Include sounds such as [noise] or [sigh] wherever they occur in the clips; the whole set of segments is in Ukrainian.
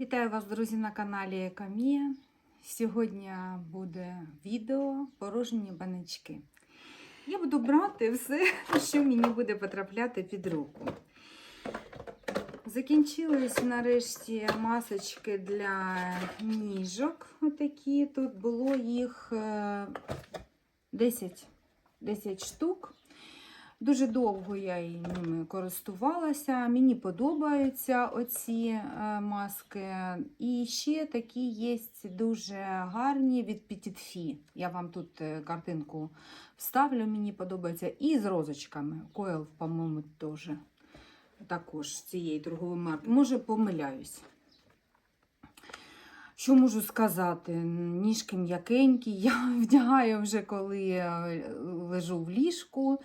Вітаю вас, друзі, на каналі Екомія. Сьогодні буде відео порожні баночки. Я буду брати все, що мені буде потрапляти під руку. Закінчились нарешті масочки для ніжок. Отакі. Тут було їх е, 10, 10 штук. Дуже довго я ними користувалася. Мені подобаються оці е, маски. І ще такі є дуже гарні від Fi. Я вам тут е, картинку вставлю, мені подобається. І з розочками. Койл, по-моєму, теж також цієї торгової марки. Може, помиляюсь. Що можу сказати? Ніжки м'якенькі, [laughs] я вдягаю вже коли е, лежу в ліжку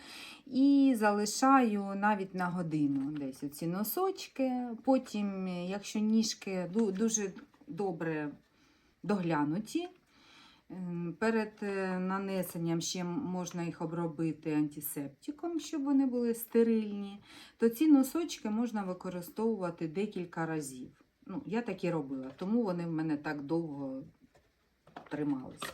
і залишаю навіть на годину десь оці носочки. Потім, якщо ніжки дуже добре доглянуті, перед е, нанесенням ще можна їх обробити антисептиком, щоб вони були стерильні, то ці носочки можна використовувати декілька разів. Ну, я так і робила, тому вони в мене так довго трималися.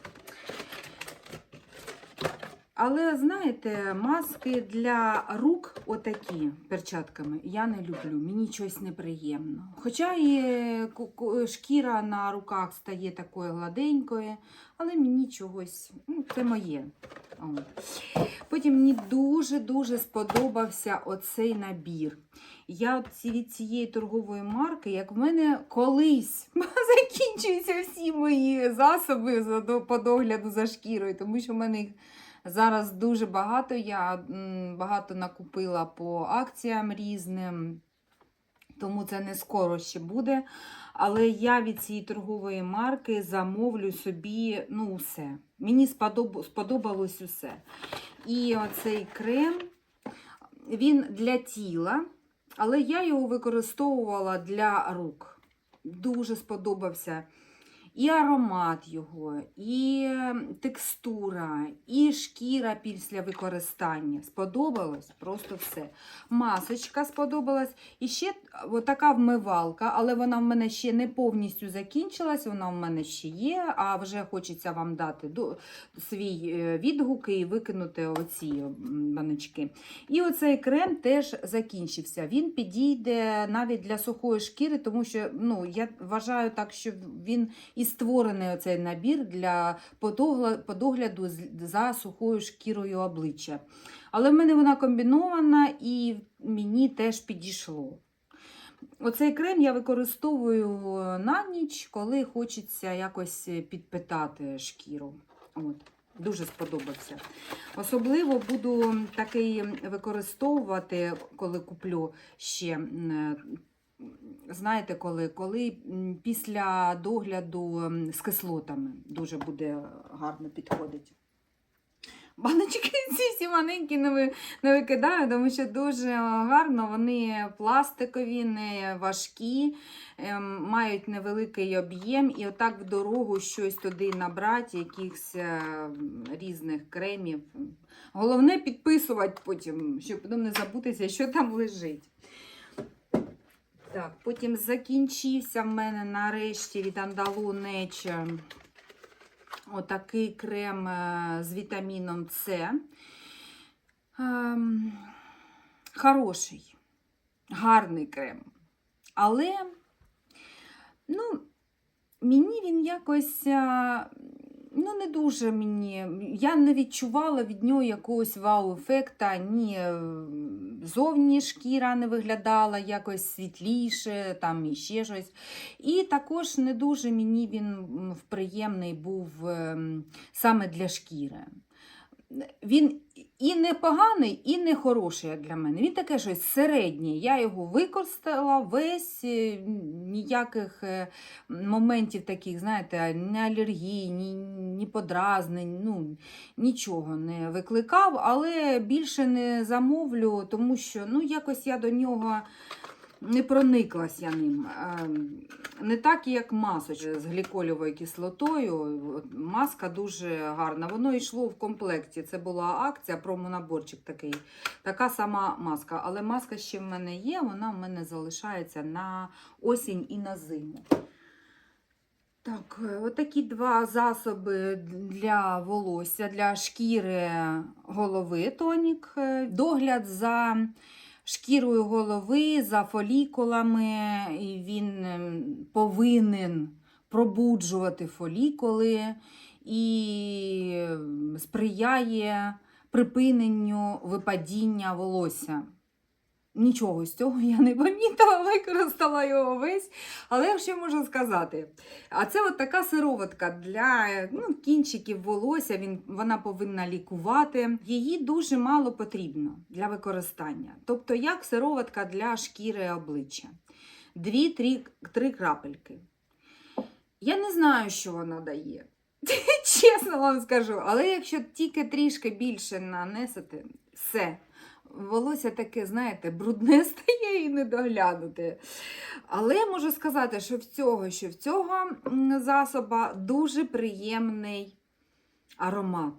Але знаєте, маски для рук, отакі перчатками, я не люблю, мені щось неприємно. Хоча і шкіра на руках стає такою гладенькою, але мені чогось, ну, це моє. От. Потім мені дуже-дуже сподобався оцей набір. Я від цієї торгової марки, як в мене колись [laughs] закінчуються всі мої засоби по догляду за шкірою, тому що в мене їх зараз дуже багато. Я багато накупила по акціям різним, тому це не скоро ще буде. Але я від цієї торгової марки замовлю собі ну, усе. Мені сподоб... сподобалось усе. І оцей крем, він для тіла, але я його використовувала для рук. Дуже сподобався і аромат його, і текстура, і шкіра після використання. Сподобалось просто все. Масочка сподобалась. І ще така вмивалка, але вона в мене ще не повністю закінчилась, вона в мене ще є, а вже хочеться вам дати свій е, відгук і викинути оці баночки. І оцей крем теж закінчився. Він підійде навіть для сухої шкіри, тому що ну, я вважаю так, що він і створений оцей набір для подогляду за сухою шкірою обличчя. Але в мене вона комбінована і мені теж підійшло. Оцей крем я використовую на ніч, коли хочеться якось підпитати шкіру. От. Дуже сподобався. Особливо буду такий використовувати, коли куплю ще. Знаєте, коли, коли після догляду з кислотами дуже буде гарно підходить. Баночки [laughs] ці всі маленькі не викидаю, тому що дуже гарно, вони пластикові, не важкі, ем, мають невеликий об'єм, і отак в дорогу щось туди набрати, якихось е, різних кремів. Головне підписувати потім, щоб потім не забутися, що там лежить. Так, потім закінчився в мене нарешті від Nature отакий крем е, з вітаміном С. Ем, хороший, гарний крем. Але, ну, мені він якось. Ну, не дуже мені. Я не відчувала від нього якогось вау-ефекта, ні е, зовні шкіра не виглядала якось світліше, там і ще щось. І також не дуже мені він приємний був ем, саме для шкіри. Він і не поганий, і не хороший як для мене. Він таке щось середнє. Я його використала весь, е, ніяких е, моментів таких, знаєте, ні алергії, ні, ні подразнень, ну, нічого не викликав, але більше не замовлю, тому що ну, якось я до нього не прониклась я ним. Не так, як масочка з глікольовою кислотою. Маска дуже гарна. Воно йшло в комплекті. Це була акція, промонаборчик такий. Така сама маска. Але маска ще в мене є, вона в мене залишається на осінь і на зиму. Так, отакі два засоби для волосся, для шкіри голови тонік. Догляд за шкірою голови, за фолікулами. І він ем, повинен пробуджувати фолікули і ем, сприяє припиненню випадіння волосся. Нічого з цього я не помітила, [laughs] використала його весь. Але що можу сказати? А це от така сироватка для ну, кінчиків волосся, він, вона повинна лікувати. Її дуже мало потрібно для використання. Тобто, як сироватка для шкіри обличчя. Дві-три крапельки. Я не знаю, що вона дає. [laughs] Чесно вам скажу. Але якщо тільки трішки більше нанесете, все. Волосся таке, знаєте, брудне [laughs] стає і не доглянути. Але можу сказати, що в цього, що в цього засоба дуже приємний аромат.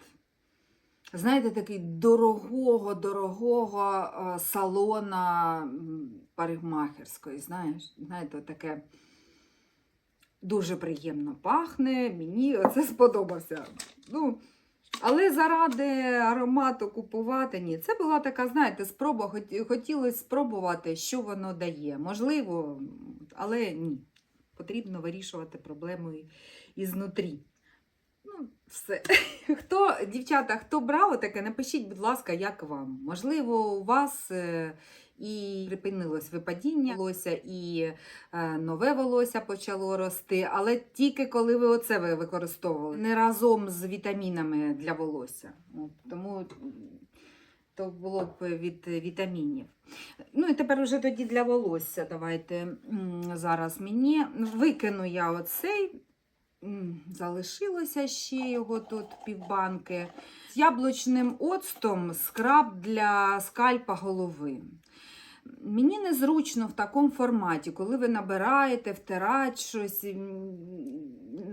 Знаєте, такий дорогого, дорогого е, салона парикмахерської. Знаєш, знаєте, таке дуже приємно пахне. Мені це [laughs] сподобався. Ну, але заради аромату купувати ні. Це була така, знаєте, спроба. Хотілося спробувати, що воно дає. Можливо, але ні. Потрібно вирішувати проблему ізнутрі. Ну, все. [laughs] Хто, дівчата, хто брав таке, напишіть, будь ласка, як вам. Можливо, у вас е, і припинилось випадіння волосся, і е, нове волосся почало рости, але тільки коли ви оце ви використовували, не разом з вітамінами для волосся. От, тому то було б від вітамінів. Ну і тепер уже тоді для волосся. Давайте зараз мені викину я оцей. Залишилося ще його тут півбанки. З яблучним оцтом скраб для скальпа голови. Мені незручно в такому форматі, коли ви набираєте, втирати щось.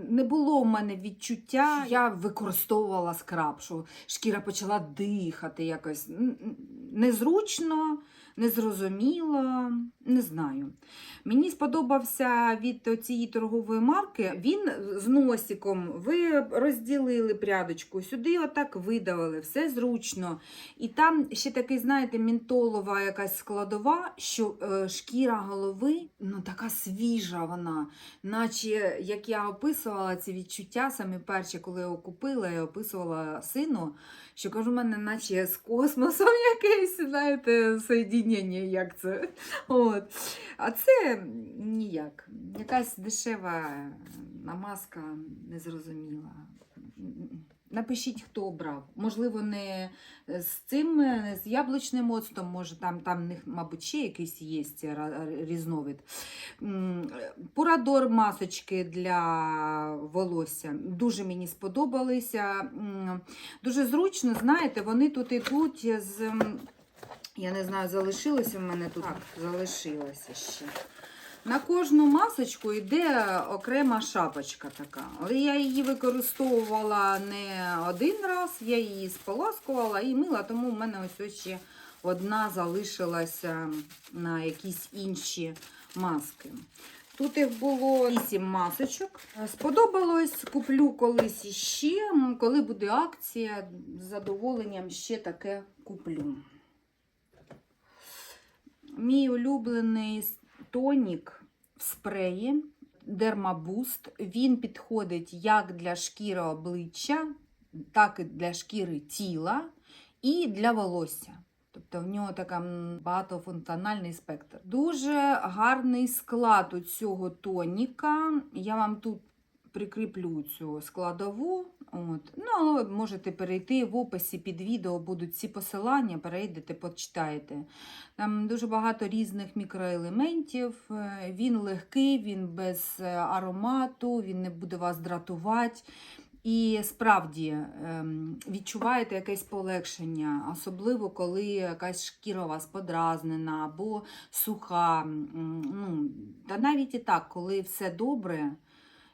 Не було в мене відчуття, я використовувала скраб, що шкіра почала дихати якось. Н- н- Незручно, незрозуміло, не знаю. Мені сподобався від цієї торгової марки. Він з носиком. Ви розділили прядочку, сюди отак видавили, все зручно. І там ще такий, знаєте, мінтолова якась складова, що е, шкіра голови ну, така свіжа вона. Наче як я описувала ці відчуття, самі перші, коли я його купила, я описувала сину, що кажу, в мене наче з космосом [laughs] якесь, знаєте, соєдіння, як це. От. А це ніяк. Якась дешева намазка незрозуміла. Напишіть, хто обрав. Можливо, не з цим, не з яблучним оцтом, може там, там в них, мабуть, ще якийсь є різновид. М, Пурадор масочки для волосся. Дуже мені сподобалися. Дуже зручно, знаєте, вони тут ідуть з. Я не знаю, залишилося в мене тут. Так, залишилося ще. На кожну масочку йде окрема шапочка така. Але я її використовувала не один раз, я її споласкувала і мила, тому в мене ось ось ще одна залишилася на якісь інші маски. Тут їх було 8 масочок. Сподобалось, куплю колись іще. Коли буде акція, з задоволенням ще таке куплю. Мій улюблений тонік спреї Dermaboost. Він підходить як для шкіри обличчя, так і для шкіри тіла і для волосся. Тобто в нього така багатофункціональний спектр. Дуже гарний склад у цього тоніка. Я вам тут прикріплю цю складову. От. Ну, але можете перейти в описі під відео, будуть ці посилання, перейдете, почитаєте. Там дуже багато різних мікроелементів. Е, Він легкий, він без е, аромату, він не буде вас дратувати. І справді ем, відчуваєте якесь полегшення, особливо коли якась шкіра у вас подразнена або суха. Ну, та навіть і так, коли все добре.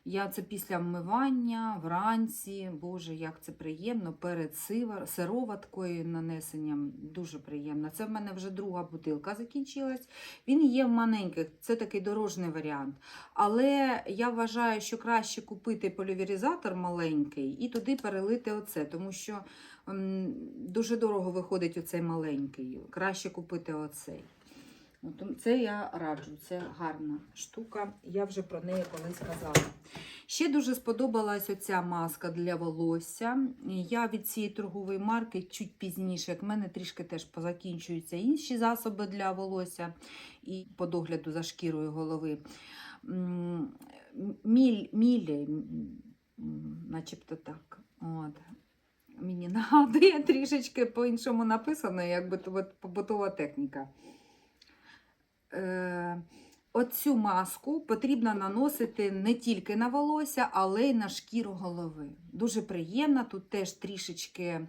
Я це після вмивання, вранці, Боже, як це приємно, перед сироваткою нанесенням. Дуже приємно. Це в мене вже друга бутилка закінчилась. Він є в маленьких, це такий дорожний варіант. Але я вважаю, що краще купити поліверізатор маленький і туди перелити оце, тому що м, дуже дорого виходить оцей маленький. Краще купити оцей. От, Це я раджу, це гарна штука. Я вже про неї колись казала. Ще дуже сподобалась оця маска для волосся. Я від цієї торгової марки чуть пізніше, як в мене трішки теж позакінчуються інші засоби для волосся і по догляду за шкірою голови. Міль, мілі, начебто так. От. Мені нагадує трішечки по-іншому написано, як битова- побутова техніка. Е, Оцю маску потрібно наносити не тільки на волосся, але й на шкіру голови. Дуже приємно, тут теж трішечки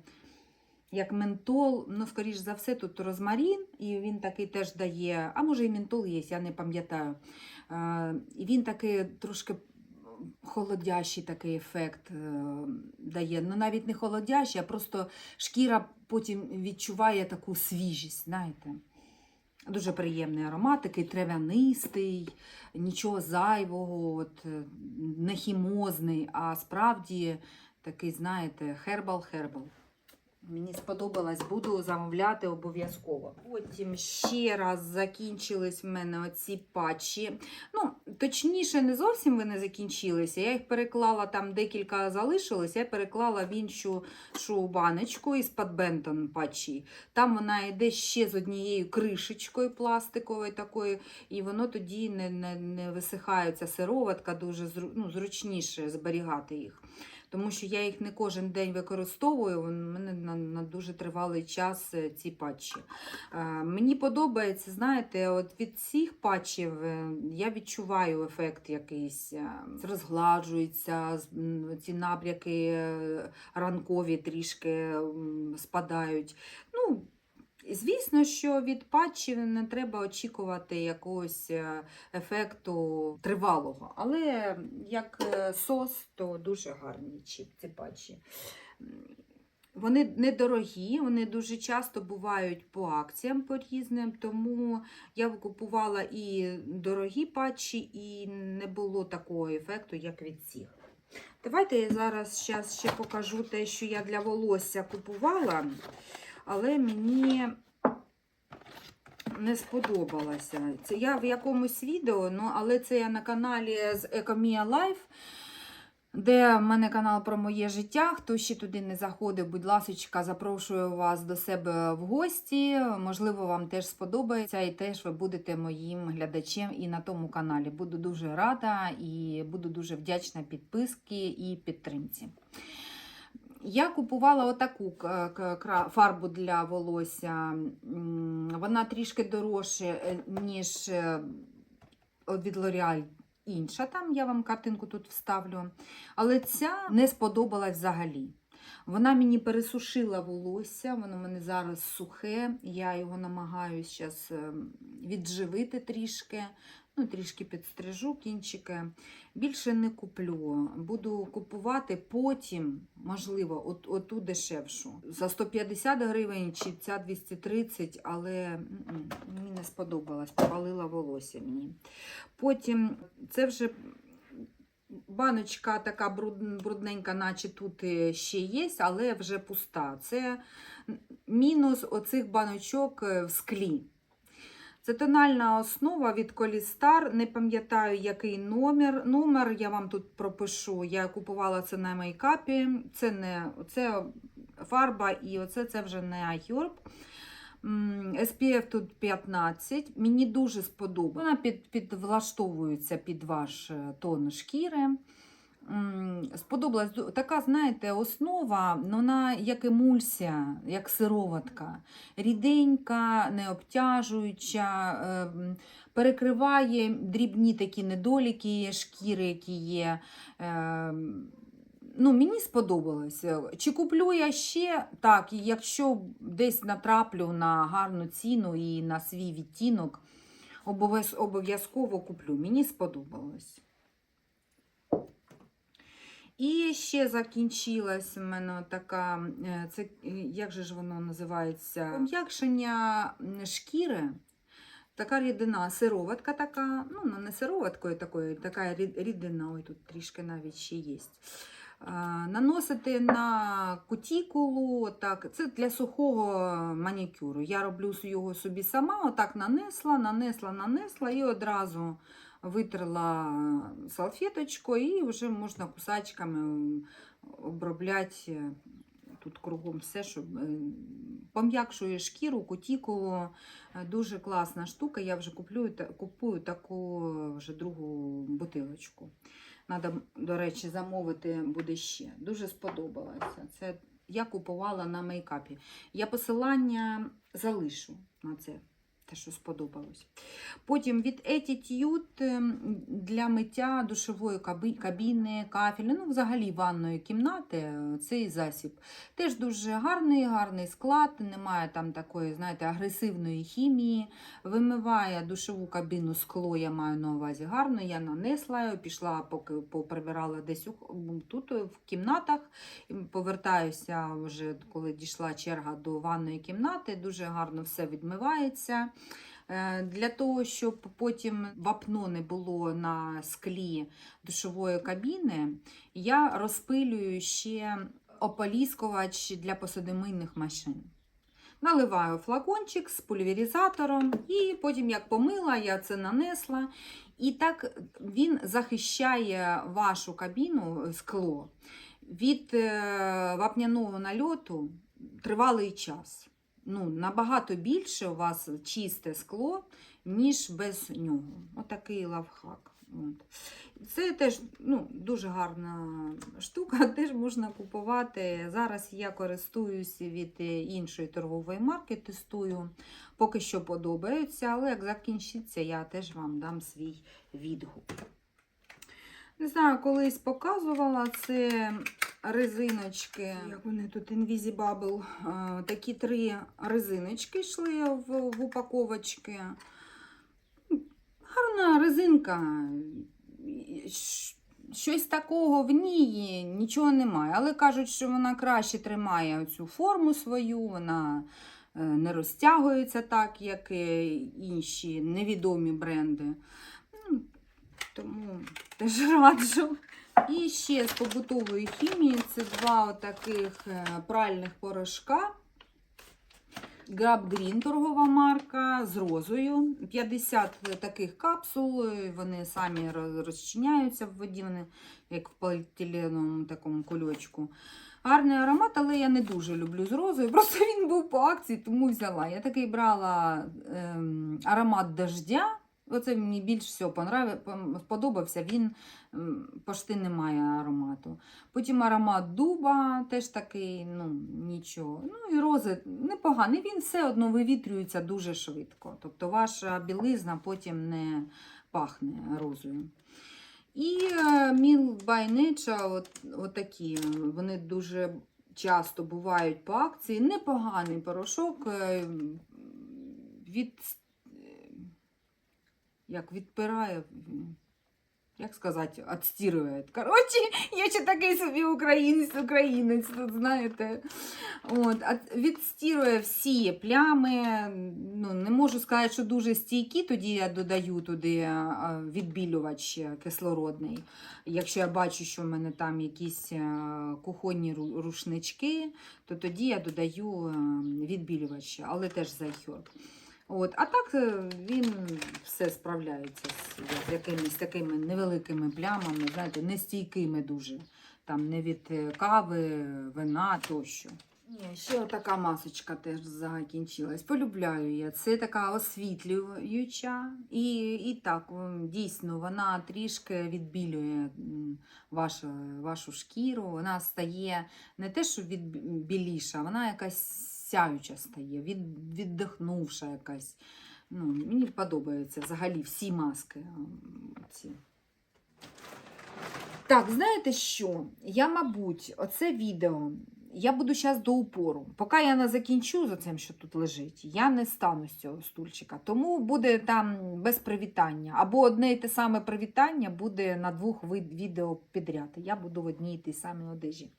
як ментол, ну, скоріш за все, тут розмарін, і він такий теж дає, а може і ментол є, я не пам'ятаю. Е, І він такий трошки холодящий такий ефект е, дає. Ну, навіть не холодящий, а просто шкіра потім відчуває таку свіжість, знаєте. Дуже приємний аромат, такий трав'янистий, нічого зайвого, от, е, не хімозний, а справді такий, знаєте, хербал-хербал. Мені сподобалось, буду замовляти обов'язково. Потім ще раз закінчились в мене оці патчі. Ну, точніше, не зовсім вони закінчилися. Я їх переклала, там декілька залишилось, я переклала в іншу шу баночку із пад Бентон патчі. Там вона йде ще з однією кришечкою пластиковою такою, і воно тоді не, не, не висихає ця сироватка, дуже ну, зручніше зберігати їх. Тому що я їх не кожен день використовую, у мене на, на дуже тривалий час е, ці патчі. Е, мені подобається, знаєте, от від цих патчів е, я відчуваю ефект якийсь, Розгладжуються, розгладжується, ці набряки е, ранкові трішки спадають. Ну, Звісно, що від патчів не треба очікувати якогось е, ефекту тривалого, але як е, сос, то дуже гарні ці, патчі. Вони недорогі, вони дуже часто бувають по акціям по різним, тому я купувала і дорогі патчі, і не було такого ефекту, як від цих. Давайте я зараз ще покажу те, що я для волосся купувала, але мені не сподобалося. Це я в якомусь відео, ну, але це я на каналі з Ecomia Life, де в мене канал про моє життя. Хто ще туди не заходив, будь ласка, запрошую вас до себе в гості. Можливо, вам теж сподобається, і теж ви будете моїм глядачем і на тому каналі. Буду дуже рада і буду дуже вдячна підписки і підтримці. Я купувала отаку кра- фарбу для волосся. Вона трішки дорожче, е, ніж е, від L'Oreal інша. Там я вам картинку тут вставлю. Але ця не сподобалась взагалі. Вона мені пересушила волосся, воно в мене зараз сухе. Я його намагаюся зараз відживити трішки. Ну, трішки підстрижу кінчики. Більше не куплю. Буду купувати потім, можливо, от, оту дешевшу. За 150 гривень чи ця 230, але мені не сподобалось, повалила волосся мені. Потім це вже баночка така брудненька, наче тут е, ще є, але вже пуста. Це мінус оцих баночок е, в склі. Це тональна основа від Колістар. Не пам'ятаю, який номер. Номер я вам тут пропишу. Я купувала це на мейкапі. Це не це фарба, і оце це вже не. М, SPF тут 15. Мені дуже сподобалося. Вона під, підвлаштовується під ваш е, тон шкіри. Сподобалась така, знаєте, основа, ну, вона як емульсія, як сироватка. Ріденька, не обтяжуюча, е, перекриває дрібні такі недоліки шкіри, які є. Е, ну, мені сподобалось. Чи куплю я ще? Так, якщо десь натраплю на гарну ціну і на свій відтінок, обов'язково куплю. Мені сподобалось. І ще закінчилась в мене така, е, це е, як же ж воно називається? Пом'якшення шкіри. Така рідина, сироватка така, ну, ну, не сироваткою такою, така рідина, ой, тут трішки навіть ще є. Наносити на кутікулу, так, це для сухого манікюру. Я роблю його собі сама, отак нанесла, нанесла, нанесла і одразу витерла салфеточкою і вже можна кусачками обробляти тут кругом все, щоб пом'якшує шкіру, кутікулу. Е, Дуже класна штука. Я вже куплю, купую таку вже другу бутилочку. Надо, до речі, замовити буде ще. Дуже сподобалося. Це я купувала на мейкапі. Я посилання залишу на це, те, що сподобалось. Потім від Attitude ем, для миття душової кабіни, кафелі, ну, взагалі ванної кімнати е, цей засіб. Теж дуже гарний, гарний склад, немає там такої, знаєте, агресивної хімії. Вимиває душову кабіну скло, я маю на увазі гарно. Я нанесла, пішла, поки поприбирала десь тут в кімнатах. Повертаюся вже, коли дійшла черга до ванної кімнати. Дуже гарно все відмивається. Е, Для того, щоб потім вапно не було на склі душової кабіни, я розпилюю ще ополіскувач для посудомийних машин. Наливаю флакончик з пульверізатором, і потім, як помила, я це нанесла. І так він захищає вашу кабіну скло від е, вапняного нальоту тривалий час. Ну, набагато більше у вас чисте скло, ніж без нього. Отакий лавхак. От. Це теж ну, дуже гарна штука, [laughs] теж можна купувати. Зараз я користуюся від іншої торгової марки, тестую. Поки що подобається, але як закінчиться, я теж вам дам свій відгук. Не знаю, колись показувала це резиночки. Як вони тут Invisible. Е, Такі три резиночки йшли в, в упаковочки. Гарна резинка. Щось такого в ній нічого немає. Але кажуть, що вона краще тримає цю форму свою, вона е, не розтягується так, як е, інші невідомі бренди. Тому теж раджу. І ще з побутової хімії це два отаких е, пральних порошка. Grab Green торгова марка з розою. 50 таких капсул, вони самі розчиняються в воді, вони як в поліетиленовому такому кульочку. Гарний аромат, але я не дуже люблю з розою. [laughs] Просто він був по акції, тому взяла. Я такий брала ем, аромат дождя. Оце мені більш всього понравив- сподобався. Він м, почти не має аромату. Потім аромат дуба теж такий, ну нічого. Ну і рози непоганий. Він все одно вивітрюється дуже швидко. Тобто ваша білизна потім не пахне розою. І е, Milk by от, от такі, вони дуже часто бувають по акції. Непоганий порошок е, від, е, як відпирає, як сказати, отстирує. Коротше, я ще такий собі українець, українець, тут знаєте. От, відстірує всі плями. Ну, не можу сказати, що дуже стійкі, тоді я додаю туди відбілювач кислородний. Якщо я бачу, що в мене там якісь кухонні рушнички, то тоді я додаю відбілювач, але теж зайхер. От, а так е, він все справляється з, якимись такими невеликими плямами, знаєте, нестійкими дуже. Там не від е, кави, вина тощо. Ні, ще така масочка теж закінчилась. Полюбляю я. Це така освітлююча. І, і так, дійсно, вона трішки відбілює вашу, вашу шкіру. Вона стає не те, що від біліша, вона якась сяюча стає, від, віддихнувша якась. Ну, мені подобаються взагалі всі маски. Ці. Так, знаєте що? Я, мабуть, оце відео я буду зараз до упору. Поки я не закінчу за цим, що тут лежить, я не стану з цього стульчика. Тому буде там без привітання. Або одне і те саме привітання буде на двох відео підряд. Я буду в одній тій самій одежі.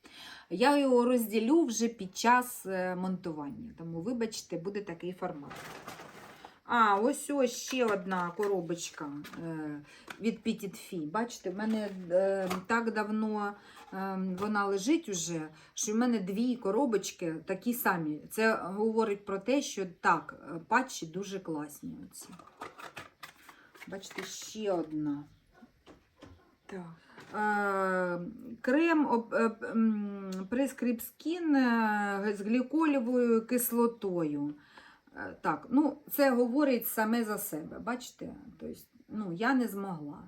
Я його розділю вже під час е, монтування. Тому, вибачте, буде такий формат. А, ось ось ще одна коробочка е, від Petit Fee. Бачите, в мене е, так давно вона лежить уже, що в мене дві коробочки такі самі. Це говорить про те, що так, е, патчі дуже класні. Оці. Бачите, ще одна. Так. Е, Крем е, е, з гліколівою кислотою. Так, ну це говорить саме за себе. Бачите? Тобто, ну, я не змогла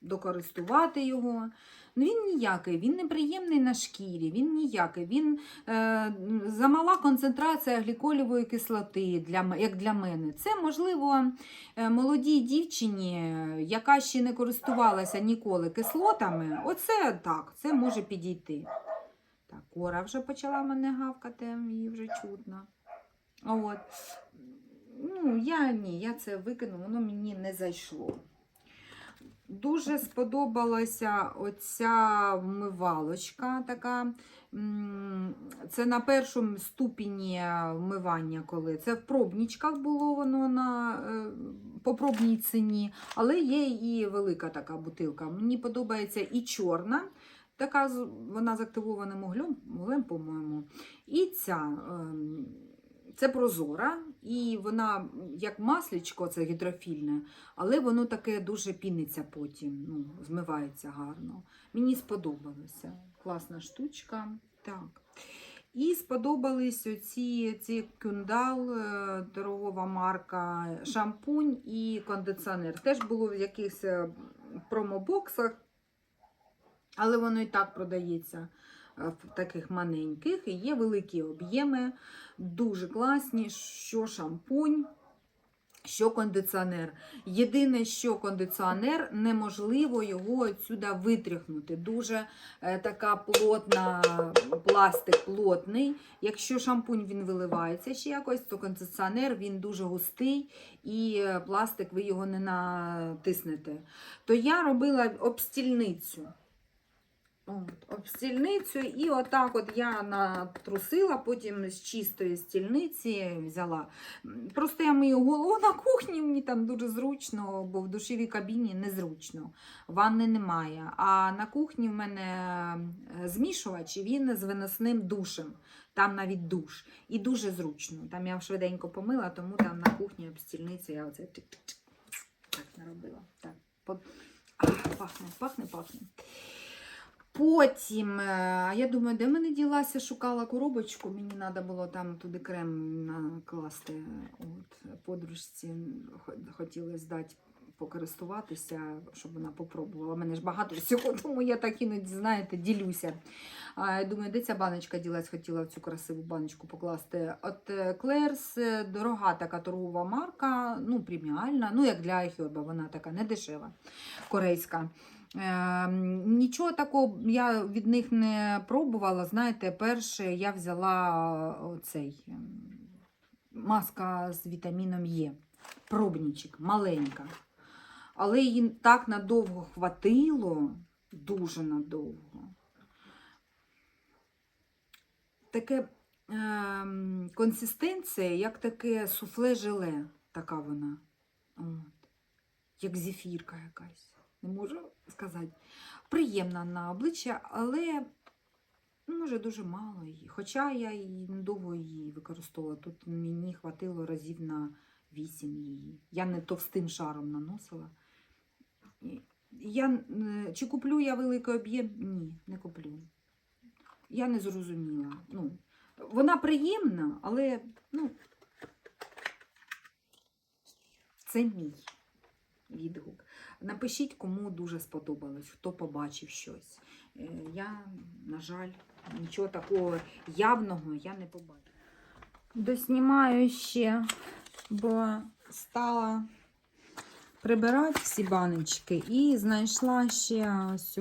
докористувати його. Ну, він ніякий, він неприємний на шкірі, він ніякий. Він е, замала концентрація гліколівої кислоти, для, як для мене. Це, можливо, е, молодій дівчині, яка ще не користувалася ніколи кислотами. Оце так, це може підійти. Так, кора вже почала мене гавкати, її вже чутно. От. Ну, я ні, я це викину, воно мені не зайшло. Дуже сподобалася оця вмивалочка така. Це на першому ступені вмивання, коли це в пробнічках було воно на е, по пробній ціні, але є і велика така бутилка. Мені подобається і чорна, така вона з активованим углем, по-моєму. І ця. ем, Це прозора, і вона як маслічко, це гідрофільне, але воно таке дуже піниться потім, ну, змивається гарно. Мені сподобалося. Класна штучка. Так. І сподобались оці ці кюндал, е, торгова марка, шампунь і кондиціонер. Теж було в якихось е, промобоксах, але воно і так продається таких маленьких. І є великі об'єми, дуже класні, що шампунь. Що кондиціонер. Єдине, що кондиціонер, неможливо його отсюди витряхнути. Дуже е, така плотна, пластик плотний. Якщо шампунь він виливається ще якось, то кондиціонер він дуже густий і е, пластик ви його не натиснете. То я робила обстільницю. От, об стільницю, і отак от я натрусила, потім з чистої стільниці взяла. Просто я мию голову на кухні, мені там дуже зручно, бо в душовій кабіні незручно. Ванни немає. А на кухні в мене е, змішувач, і він з виносним душем. Там навіть душ. І дуже зручно. Там я швиденько помила, тому там на кухні об стільниці я оце так наробила. Так, пахне, пахне, пахне. Потім, е, я думаю, де мене ділася, шукала коробочку, мені треба було там туди крем накласти. От, подружці хо- хотіли здати покористуватися, щоб вона попробувала. У мене ж багато всього, [laughs] тому я так іноді, знаєте, ділюся. А, думаю, де ця баночка ділась, хотіла цю красиву баночку покласти. От е, Клерс, е, дорога така торгова марка, ну, преміальна, ну, як для Айхьоба, вона така не дешева, корейська. Е, нічого такого я від них не пробувала. Знаєте, перше я взяла оцей ем, маска з вітаміном Е. Пробнічик, маленька. Але її так надовго хватило, дуже надовго. Таке ем, консистенція, як таке суфле желе, така вона. От. Як зефірка якась не можу сказати. Приємна на обличчя, але ну, може дуже мало її. Хоча я і недовго її використовувала. Тут мені хватило разів на 8 її. Я не товстим шаром наносила. Я, чи куплю я великий об'єм? Ні, не куплю. Я не зрозуміла. Ну, вона приємна, але ну, це мій відгук. Напишіть, кому дуже сподобалось, хто побачив щось. Е, Я, на жаль, нічого такого явного я не побачила. Доснімаю ще, бо стала прибирати всі баночки. І знайшла ще ось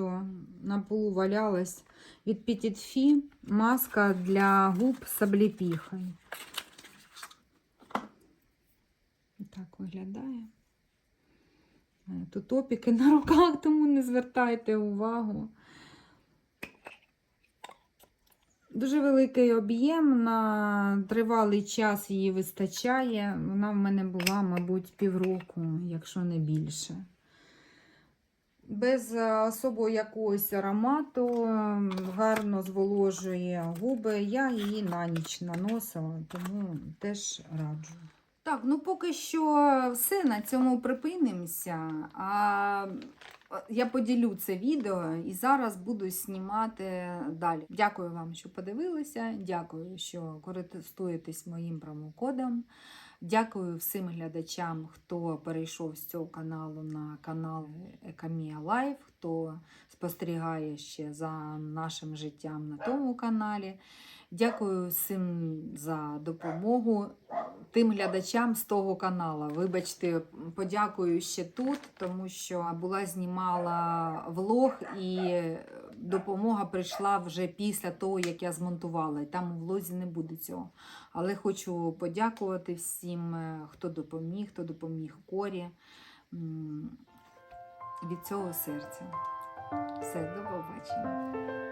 на полу валялась від Fi маска для губ з обліпіхою. Так виглядає. Тут опіки на руках, тому не звертайте увагу. Дуже великий об'єм, на тривалий час її вистачає. Вона в мене була, мабуть, півроку, якщо не більше. Без е, особого якогось аромату, гарно зволожує губи. Я її на ніч наносила, тому теж раджу. Так, ну поки що все на цьому припинимося. А я поділю це відео і зараз буду знімати далі. Дякую вам, що подивилися. Дякую, що користуєтесь моїм промокодом. Дякую всім глядачам, хто перейшов з цього каналу на канал Екамія Лайф, хто спостерігає ще за нашим життям на тому каналі. Дякую всім за допомогу тим глядачам з того каналу. Вибачте, подякую ще тут, тому що була знімала влог і допомога прийшла вже після того, як я змонтувала. І там у влозі не буде цього. Але хочу подякувати всім, е, хто допоміг, хто допоміг корі. Від цього серця. Все, до побачення.